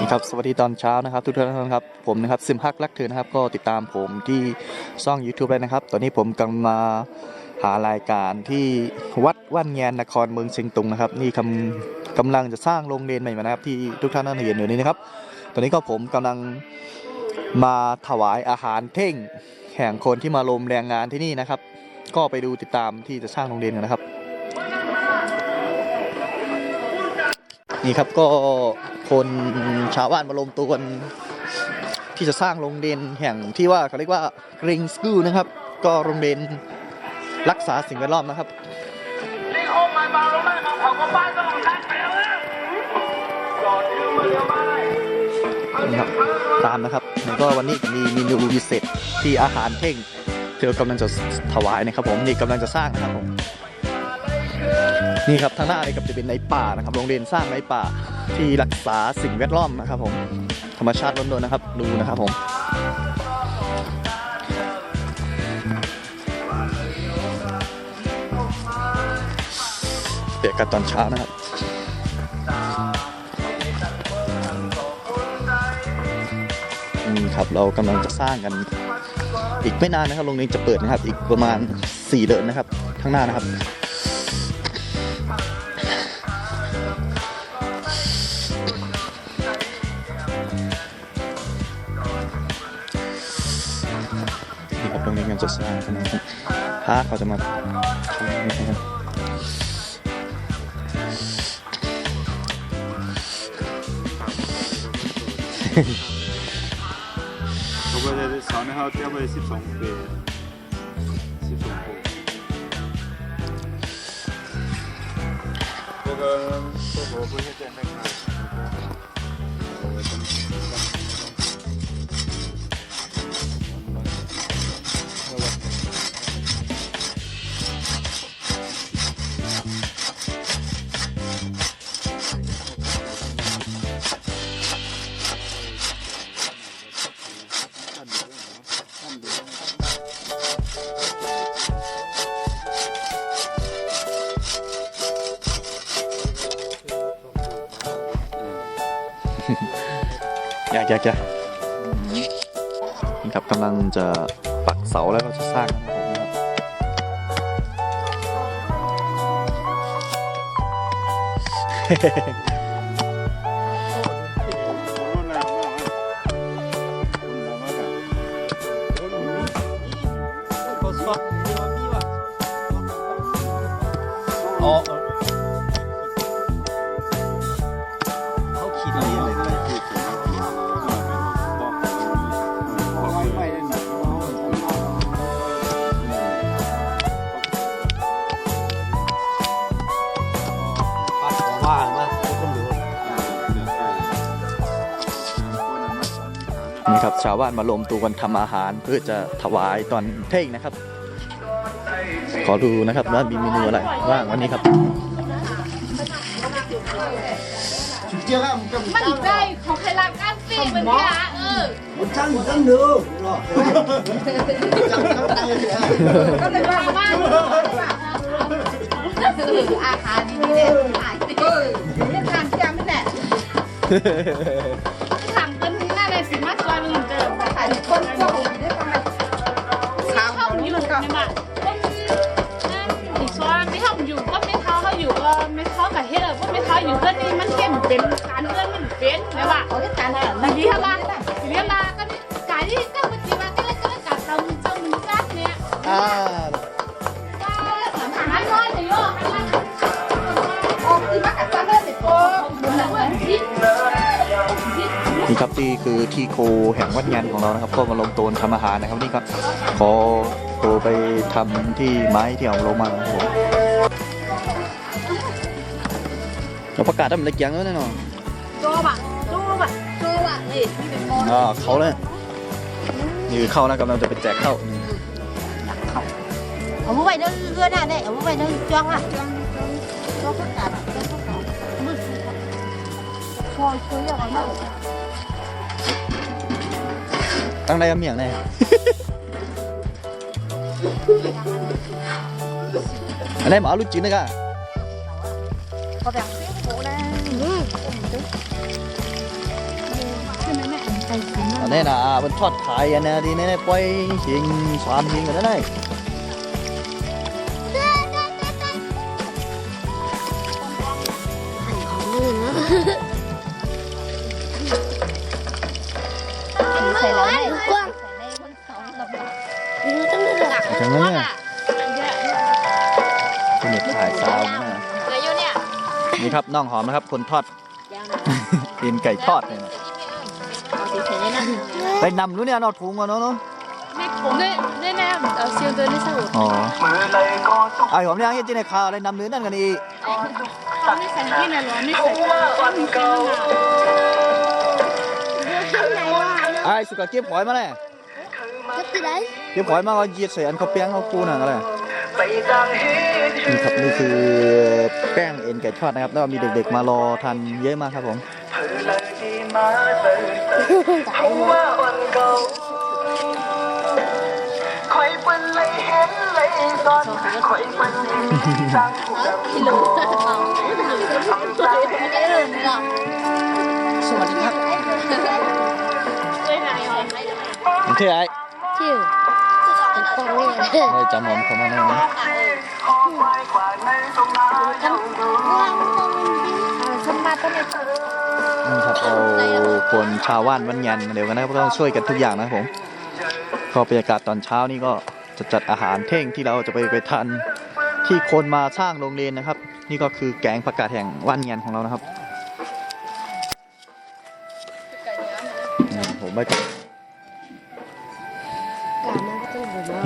ครับสวัสดีตอนเช้านะครับ ทุกท่านครับผมนะครับซิมฮักรักเธอนะครับ ก็ติดตามผมที่ช่อง YouTube เลยนะครับ ตอนนี้ผมกำลังมาหารายการที่วัดว่านแงนนครเมืองเชียงตุงนะครับ นี่กำกำลังจะสร้างโรงเรียนใหม่มานะครับที่ทุกท่านน่าจะเห็นอยู่นี้นะครับ ตอนนี้ก็ผมกำลังมาถวายอาหารเท่งแห่งคนที่มาลมแรงงานที่นี่นะครับ ก็ไปดูติดตามที่จะสร้างโรงเรียนกันนะครับ นี่ครับก็คนชาวบ้านมารวมตัวกันที่จะสร้างโรงเรียนแห่งที่ว่าเขาเรียกว่า Green School นะครับ ก็โรงเรียนรักษาสิ่งแวดล้อมนะครับนี่โคมไม้เบาลงได้มาเผาก็บ้านก็ลงทันไปแล้วนะจอดยืมมาเลยนะครับตามนะครับแล้วก็วันนี้มีเมนูพิเศษที่อาหารเท่ง เธอกำลังจะถวายนะครับผมนี่กำลังจะสร้างนะครับผม นี่ครับทางหน้านี่กับจะเป็นในป่านะครับโรงเรียนสร้างในป่าที่รักษาสิ่งแวดล้อมนะครับผมธรรมชาติล้วนๆนะครับ ดูนะครับผมเปียกกันตอนเช้านะครับนี่ครับเรากำลังจะสร้างกันอีกไม่นานนะครับโรงเรียนจะเปิดนะครับ อีกประมาณ 4 เดือนนะครับข้างหน้านะครับ 좋습니 다. 아, 거짓 말. 저번에 전에 하때 한번 12 배. 12 배. 这个，这个不是在那个。 อยากแกจะนี่ครับกำลังจะปักเสาแล้วก็จะสร้างนะครับผมนะครับ ชาวบ้านมารวมตัวกันทำอาหาร เพื่อจะถวายตอนเท่งนะครับ ขอดูนะครับว่ามีเมนูอะไรบ้างวันนี้ครับมันใจของใครรักกันสิมันเนี่ยเออก็เลยว่าว่าคืออาหารดีๆเนี่ยขายดีเนี่ยทางจำไม่แห ขาวยกันแบบข้าวอยู่กันมาคนอีกซอนไม่เท่าอยู่ก็ไม่เท้าเขาอยู่ก็ไม่เท้ากับเฮ็ดก็ไม่เท้าอยู่เพื่อนี่มันเข้มเป็นการเงินมันเป็นนะว่าเขาจะ ครับที่คือที่โคแห่งวัดงานของเรานะครับ ก็มารวมตัวทำอาหารนะครับนี่ครับขอตัวไปทำที่ไม้ที่เอาลงมาครับผมเราประกาศทำอะไรอย่างแล้วแน่นอนโจบะโจบะโจบะนี่ที่เป็นโมอ่าเขาเลยนี่คือเข้านะกำลังจะไปแจกเข้า ở bố vậy nó gưa này này ở bố vậy nó choang à cho tất cả cho tất cả mực ตั้งได้กับเมียงแน่ อันนี้หมาลูกจีนนะกะ có vẻ bố đây ừ. แน่นะมันทอดขายอันนะทีนี้ปล่อยเสียงสามเสียงกันได้ ช่ไหมเนี่ยคุณเด็กถ่ายซาวน์นะเลือย่เนี่ยนี่ครับน่องหอมนะครับ คนทอดเอ็นไก่ทอดเนี่ยไปนำรู้เนี่ยนอถุงมาเนาะเนาะนี่นี่แน่เอาเชียงเดินี่สรุปอ๋อไอหอมเนี่ยยังจีในข่าอะไรนำเนื้อนั่นกันอีเขาไม่ใส่ที่ไหนหรอไม่ใส่ที่ไหนไอสุกาเก็บหอยมาเลยก็คือไหน เก็บหอยมาเอาเหยียดใส่อันข้าวแป้งข้าวปูน่ะอะไรนี่ครับนี่คือแป้งเอ็นไก่ทอดนะครับ แล้วก็มีเด็กๆมารอทานเยอะมากครับผม สวัสดีครับผมชื่อไอ้ชื่อ เป็นฟองนี่ไม่จำผมเขามาแน่นะสมบัติต้องเป็นนี่ครับเอาคนชาวว่านวันยันมาเดี๋ยวกันนะครับก็ต้องช่วยกันทุกอย่างนะครับผมก็บรรยากาศตอนเช้านี่ก็จะจัดอาหารเท่งที่เราจะไปไปทานที่คนมาสร้างโรงเรียนนะครับ นี่ก็คือแกงผักกาดแห่งว่านยันของเรานะครับนี่ผมไม่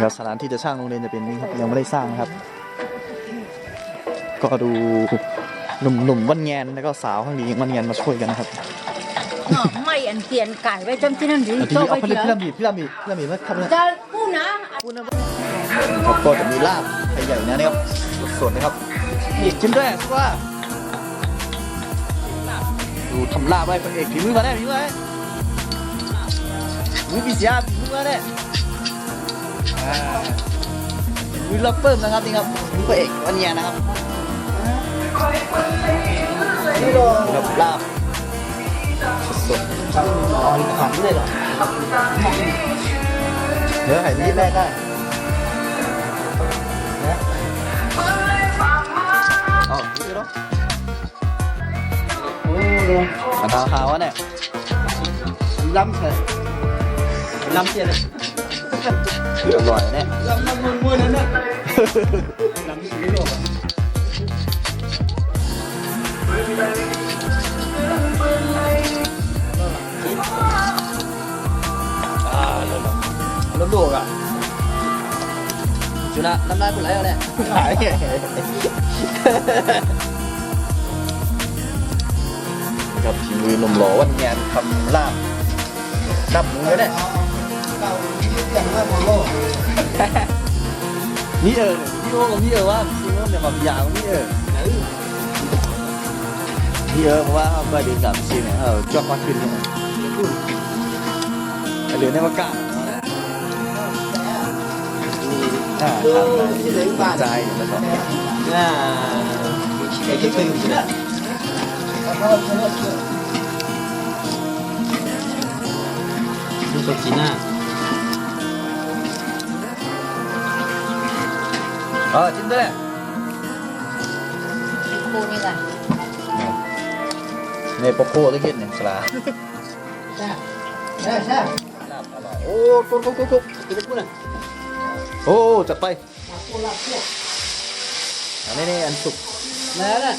นี่ครับสถานที่จะสร้างโรงเรียนจะเป็นนี้ครับยังไม่ได้สร้างนะครับ ก็ดูหนุ่มๆวันแงนแล้วก็สาวข้างดีวันแงนมาช่วยกันนะครับหน่อไม่อันเตียนไก่ไว้จำที่นั่นดีเอาทีโตนี้ไปเอาพี่เถอะลำบีพี่ลำบีพี่ลำบีมาทำอะไรจะพูดนะครับก็จะมีลาบไข่ใหญ่นะนะครับสดๆนะครับนี่ชิมด้วยสิว่าดูทำลาบไว้พระเอกฝีมือมาแน่ฝีมือมาแน่มือปีเสียฝีมือมาแน่ อ่ามือล็อกเปิ้มนะครับนี่ครับมือพระเอกวันเนียนะครับนี่ครับลาบสดๆอ๋อนขันด้วยเหรอเนื้อไข่นี้แม่ได้อ๋อนี่เหรอโอ้โหมาทาขาวะเนี่ยล้ำเลยล้ำเสียเลย อร่อยเนี่ยล้ำล้ำมวยๆนั่นน่ะล้ำสีโลกอ่าแล้วแล้วโลกอะจุนะน้ำลายกูไหลเอาเนี่ยหายกับทีมือหนุ่มหล่อวันงานทำลาบดับหมูเลย แต่งมากของโลกนี่เออพี่โอ้กับพี่เออว่าซิงเกิเนี่ยแบบยาวนี่เออพี่เออเพราะว่าเขาไปดีกับซีเนี่ยเออจอกมาขึ้นเนี่ยเหลือในประกาศถ้าทำอะไรใจแล้วก็น่าไอ้ที่เป็นอยู่นะดูสกิน่า เออจิ้ด้วยปูนี่แหละเนี่ยปลาคู่ที่กินเนี่ยสลาใช่ใช่ใช่โอ้กุ๊กกุ๊กกุ๊กกุ๊กกินไปกูนะโอ้จัดไปลาคู่ลาคู่อันนี้นี่อันสุกแล้วนะ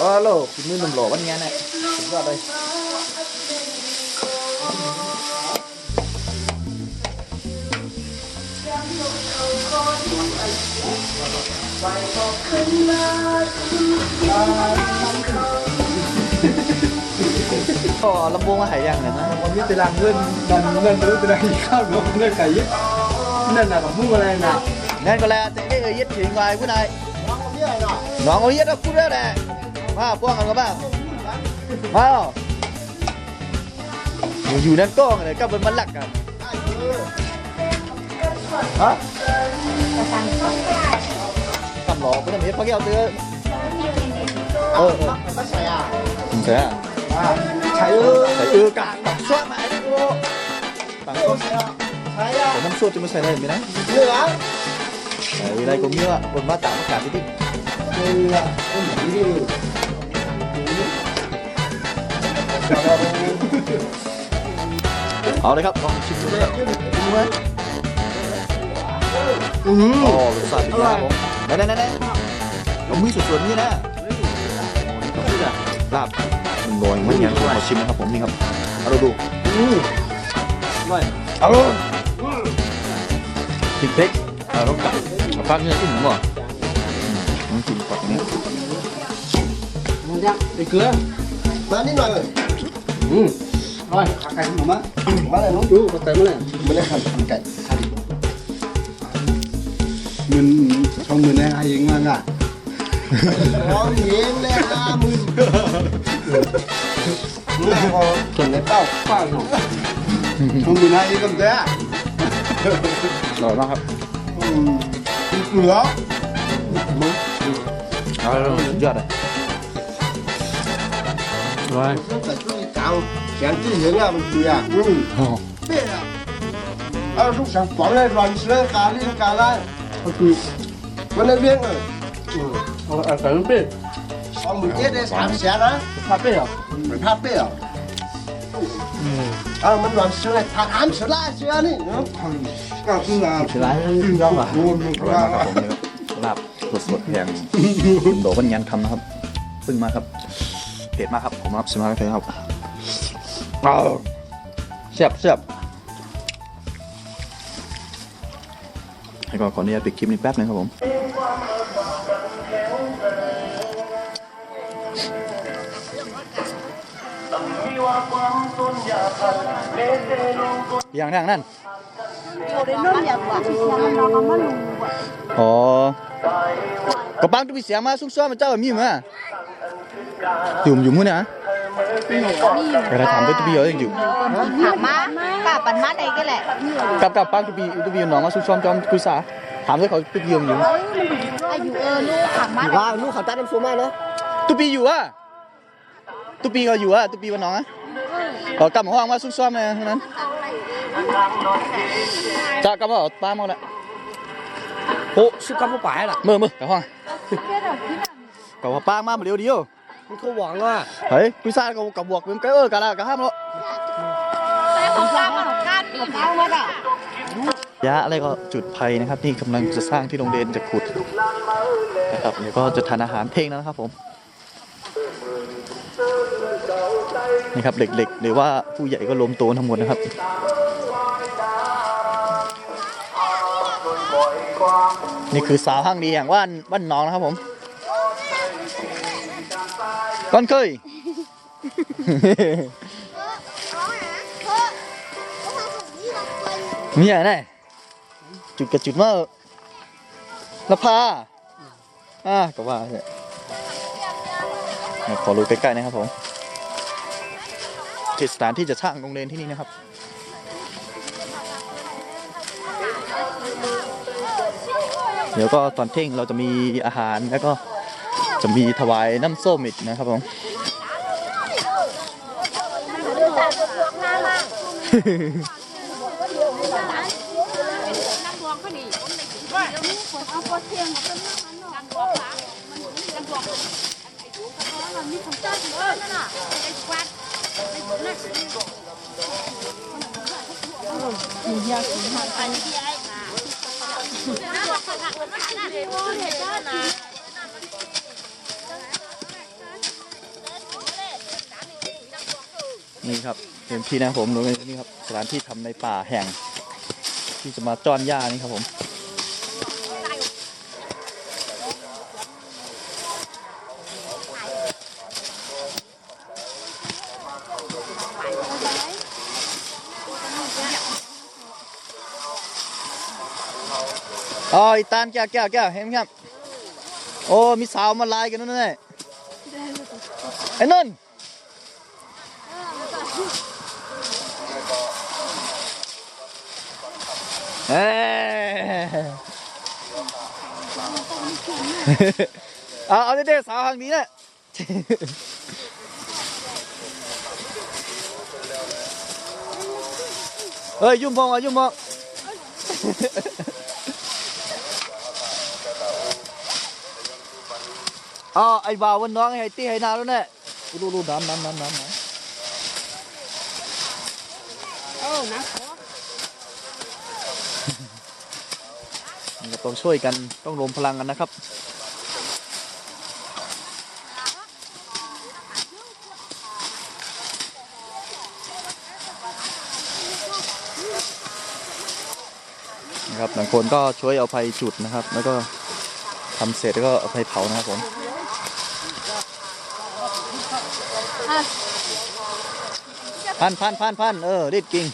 อ๋อโลกินนี่มัมหล่อวันนี้นะสุดยอดเลย ก็ลำวงมาหายยังเลยนะผมมีตารางเงินดันเงินรู้ตารางข้าวรวมเงินไก่ยิ่นั่นน่ะกับมุ่งอะไรน่ะงั้นก็แล้วแต่เอ้ยยึดถึงไว้ผู้ใดน้องเอายึดเอาพูดแล้วแหละมาป้องกันก็บ้างมาอยู่อยู่นั่นก้องเลยก็เป็นมันหลักกันฮะ ทำหลอกไม่ได้มีพระแก้วเตือเออเออใช่อะใช่อะใช่เออใส่เออกะตักซ้อาไอ้โอ้ตักซ้อใส่ใช่อะแต่น้ำซุปจะมาใส่อะไรไม่ได้เนื้ออะไรก็มีว่าบนมาตากอากาศที่เนื้ออืมนี่เอาเลยครับลองชิมดูนะครับอืมอ๋อรสชาติเป็นยังไงครับผม ไหนไหนไหนไหนเอามือส่วนๆนี่นะลาบมันลอยมันยังขอชิมนะครับผมนี่ครับเอาดูดูอืมไม่เอาพริกเผ็ดเอาต้องกลับเอาฟักเนื้อขึ้นหรือเปล่าต้องกินก่อนนี้มันยังไปเกลือมานิดหน่อยอืมอร่อยไก่หมูมะมาเลยน้องดูมาเติมมาเลยไม่ได้หั่นไก่หั่น mình trong mình này ai yên ngang à ร้องเย็นเลยห้าหมื่นนี่พอส่วนในเป้าเป้าหนู trong mình ai yên cầm thế à อร่อยมากครับ ừ nữa เอาสุดยอดเลยอร่อย แต่ช่วยเก่าแขนที่เห็นอะมันเปียกอืมเปียกอะเอาทุกสั่งฝังเลยรันเสือการเลี้ยงการได้ก็คือมันได้เบี้ยงเลยอืมเอาเอาใส่น้ำเปรี้ยวสองหมื่นเจ็ดได้สามแสนนะทาเปรี้ยวมันท่าเปี้ยอะเอามันหวานเสือเลยถามเสือละเสือนี่เนาะก็คืออะใช่ไหมยอมอะรวมอร่อยมากครับผมนี่ครับลาบสดๆแพงคุณโดกันยันทำนะครับเพิ่งมาครับเผ็ดมากครับผมรับสิมาเลยครับเอาแซ่บแซ่บ ให้ก่อนขออนุญาตปิดคลิปนี้แป๊บนึงครับผมอย่างนั้นนั่นอ๋อก็ปังตุบีเสียงมาซุกซ้อมมาเจ้ามีมั้ยอยู่อยู่มื้อนะก็ได้ถามด้วยตุบีเยอะจริงถามมาป้าปันมาได้ก็แหละๆกับกับปังตุบีตุบีน้องมาซุกซ้อมจอมคุยสาถามด้วยเขาตุบีอยู่อยู่อายุเออลูกถามมา ว่าลูกเขาตัดน้ำส้มมาเนาะตุบีอยู่อะตุบีเขาอยู่อะตุบีว่าน้องอะเขากลับมาห้องมาซุกซ้อมเลยทั้งนั้นจะกลับมาเอาป้ามาแล้วโอ้สุกับผู้ป่ายล่ะมือมือกลับห้องกลับว่าป้ามาเดี๋ยวเดียวมันเขาหวังว่าเฮ้ยคุยสากับกับบวกเป็นก็เออกันละกันห้ามแล้ว ยะอะไรก็จุดภัยนะครับที่กำลังจะสร้างที่โรงเรียนจะขุดนะครับเดี๋ยวก็จะทานอาหารเพลงแล้วนะครับผมนี่ครับเด็กๆหรือว่าผู้ใหญ่ก็รวมตัวทั้งหมดนะครับนี่คือสาวห้างดีแห่างว่านบ้านน้องนะครับผมก้อนเคย มีอะไรเนี่ยจุดกับจุดมาละพาอ่าก็ว่าเนี่ยขอรู้ใกล้ๆนะครับผมที่สถานที่จะสร้างโรงเรียนที่นี่นะครับเดี๋ยวก็ตอนเที่ยงเราจะมีอาหารแล้วก็จะมีถวายน้ำส้มอีกนะครับผม นี่ครับเต็มที่นะครับผมโรงเรียนนี่ครับสถานที่ทำในป่าแห่ง ที่จะมาจ้อนหญ้านี่ครับผม อ๋ออีตานแก้วแก้วแก้วเห็นไหมครับโอ้มีสาวมาลายกันนู่นนี่ไอ้นั่นเฮ้เอาเอาเด็กสาวทางนี้นะเฮ้ยยุ่มพองอะยุ่มพอง อ๋อไอ้บ่าววันน้องไอ้ตี้ไอ้นาแล้วเนี่ยดูดูน้ำน้ำน้ำน้ำน้ำโอ้นะนี่ก็ต้องช่วยกันต้องรวมพลังกันนะครับนะครับบางคนก็ช่วยเอาไปจุดนะครับ แล้วก็ทำเสร็จแล้วก็เอาไปเผานะครับผม พันพันพันพันเออรีบกิง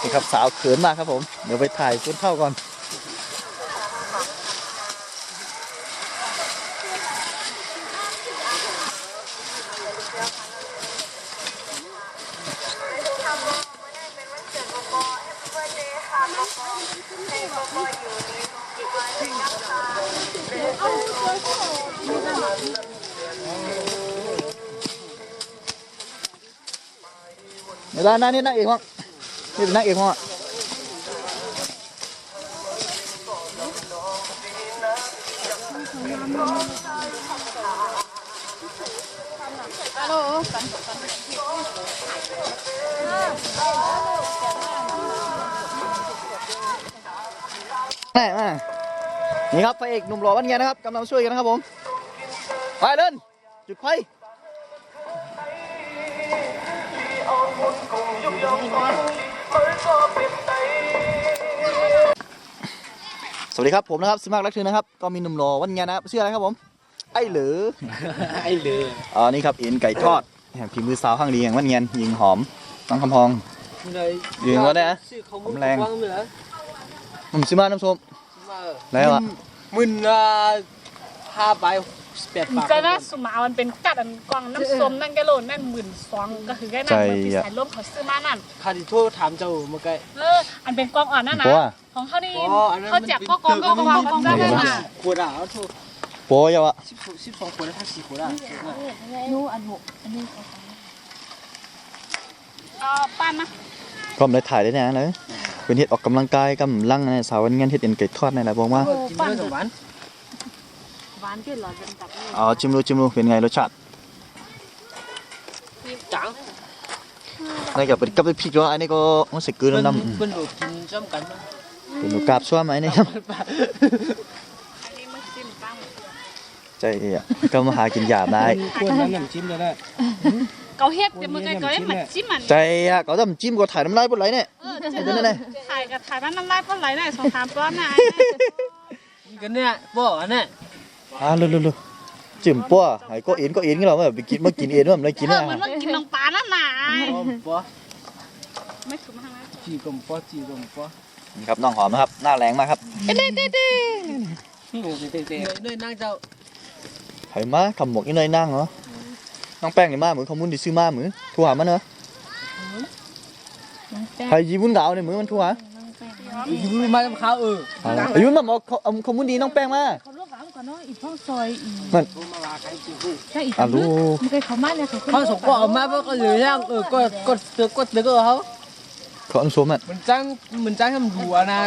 นี่ครับสาวเขินมากครับผม เดี๋ยวไปถ่ายคุณเข้าก่อน เวลาหน้านี่นั่งเอกมั้งนี่เป็นนั่งเอกมั้งฮัลโหลแม่มานี่ครับพระเอกหนุ่มหล่อวันเงียนะครับกำลังช่วยกันนะครับผม ไปเล่นจุดไฟ สวัสดีครับผมนะครับสิมากรักทือนะครับ ก็มีหนุ่มหล่อวันเงียนะครับชื่ออะไรครับผม ไอ้เหลือไอ้เลยอ๋อนี่ครับเอ็นไก่ทอดแห่งฝีมือสาวข้างดีอย่างวันเงียนยิงหอมน้องคำพองยืนก็ได้นะผมแรงผมซื้อมาน้ำส้มแล้วอะมึนอ่าห้าใบ แปดปากจะน่าสุมามันเป็นกัดอันกวางน้ำส้มนั่นแกโลนนั่นหมื่นสองก็คือแค่นั้นเหมือนที่สายร่มเขาซื้อมานั่นคาดิโทษถามเจ้าเมื่อกี้เอออันเป็นกองอ่อนนั่นนะเพราะว่าของเขานี่อ๋ออันนั้นเขาแจกก็กองก็กองกองได้เลยนะขวดอะเอาโทษโป้ยาวะสิบสิบสองขวดแล้วถ้าสี่ขวดอะเอาปั้นนะก็ไม่ได้ถ่ายได้แน่เลยเป็นเฮ็ดออกกำลังกายกำลังในสาววันเงียนเฮ็ดเอ็นไก่ทอดในหลายบอกว่าานเกินหรอเป็นแบบนี้อ๋อจิมดูจิมดูเป็นไงรสชาติจังนี่กับเป็นกับพริกแล้วอันนี้ก็มันสิกลืนเพิ่นน้ำเพิ่นดูกินจ้ำกันมั้ยเป็นหนูกราบช่วไหมนี่ครับอันนี้มันจิ้มตั้งใจอะก็มาหากินหยาบได้ขวดนั้นน้ำจิ้มเลยได้เกาเฮ็ดเดี๋ยวมันก็เกาเฮ็ดเหมือนจิ้มมันใจอะก็ต้องจิ้มก็ถ่ายน้ำลายบนไหลเนี่ยเออจะเออถ่ายกับถ่ายมันน้ำลายปลาไหลได้สองสามป้อนนะกันเนี่ยบ่อันเนี่ย อ่าลุลุจิ้มปัวไอ้ก็เอ็นก็เอ็นก็เราแบบไปกินมากินเอ็นว่ามันได้กินเอเนี่อยเหมือนว่ากินน้องปลานั่นน่ะบ่ไม่ถูกมาทางนั้นจีกลมบ่จีกลมบ่นี่ครับน้องหอมนะครับหน้าแรงมากครับเตะเตะด้วยนั่งเจ้าไผ่มาคำหมกอีน้อยนั่งเหรอน้องแป้งนี่มาเหมือนขมุนดิซื้อมาเหมือนทั่วหามันเหรอไผ่ยีบุญดาวเนี่ยเหมือนมันทั่วหาอยู่มาทำข้าวเอออายุมันบอกเอาขมุนดีน้องแป้งมาเขาลว กหลังก่อนเนาะอีกท้องซอยอีกมันมาว่าใครกินผู้ใช่อีกอะรู้มันเคยเขามาเนี่ยเขาเขาสมก็เอามาบ่ก็เหลือย่างเออก็ก็ตึกก็ตึกก็เขาเขาอันสมอะมันจ้างมันจ้างทำหัวนะ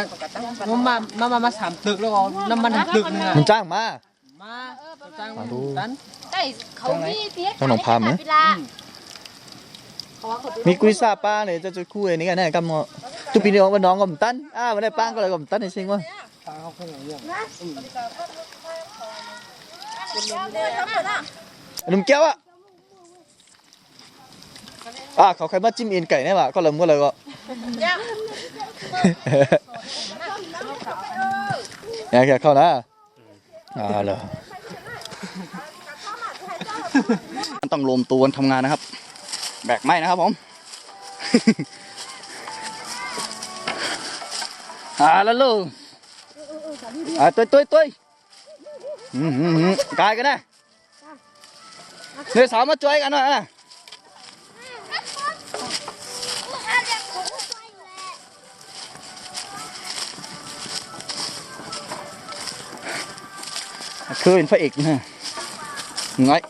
มันมามามามาสามตึกแล้วก็น้ำมันตึกนึงอะมันจ้างมามาจ้างอะรู้ตันได้เขามีเตี้ยต้องลองพามไหมเวลามีกุยซาป้าเนี่ยจะจะคู่อันนี้กันแน่กับมอตุปีนี้ว่าน้องก็มตันอ้าวันได้ป้างก็เลยก็มตันในซิงวะตาเขาค นุ่มแก้วอะอ่าเขาใครมาจิ้มเอ็นไก่เนี่ยว่ะก็เลยก็เลยก็เนี่ยแค่เข้านะอ่าเหรอต้องรวมตัวกันทำงานนะครับ แบกไม้นะครับผมอ่าแล้วลูกอ่าตุ้ยตุ้ยตุ้ย กายกันนะเนี่ยสาวมาช่วยกันหน่อยนะคือเป็นพระเอกนะง่อย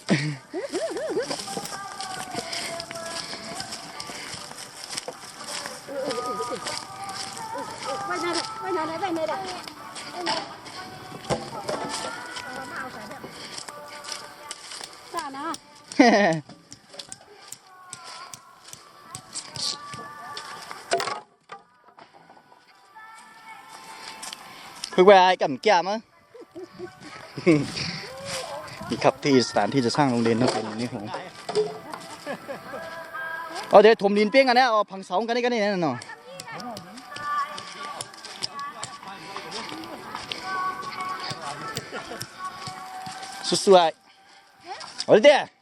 คือไปไอ้กับแก้มั้งนี่ครับที่สถานที่จะสร้างโรงเรียนนักเรียนนี่ผมเอาเดี๋ยวถมดินเปี้ยงกันนะเอาพังเสากันนี่กันนี่นั่นเนาะสวยๆเอาเด้กว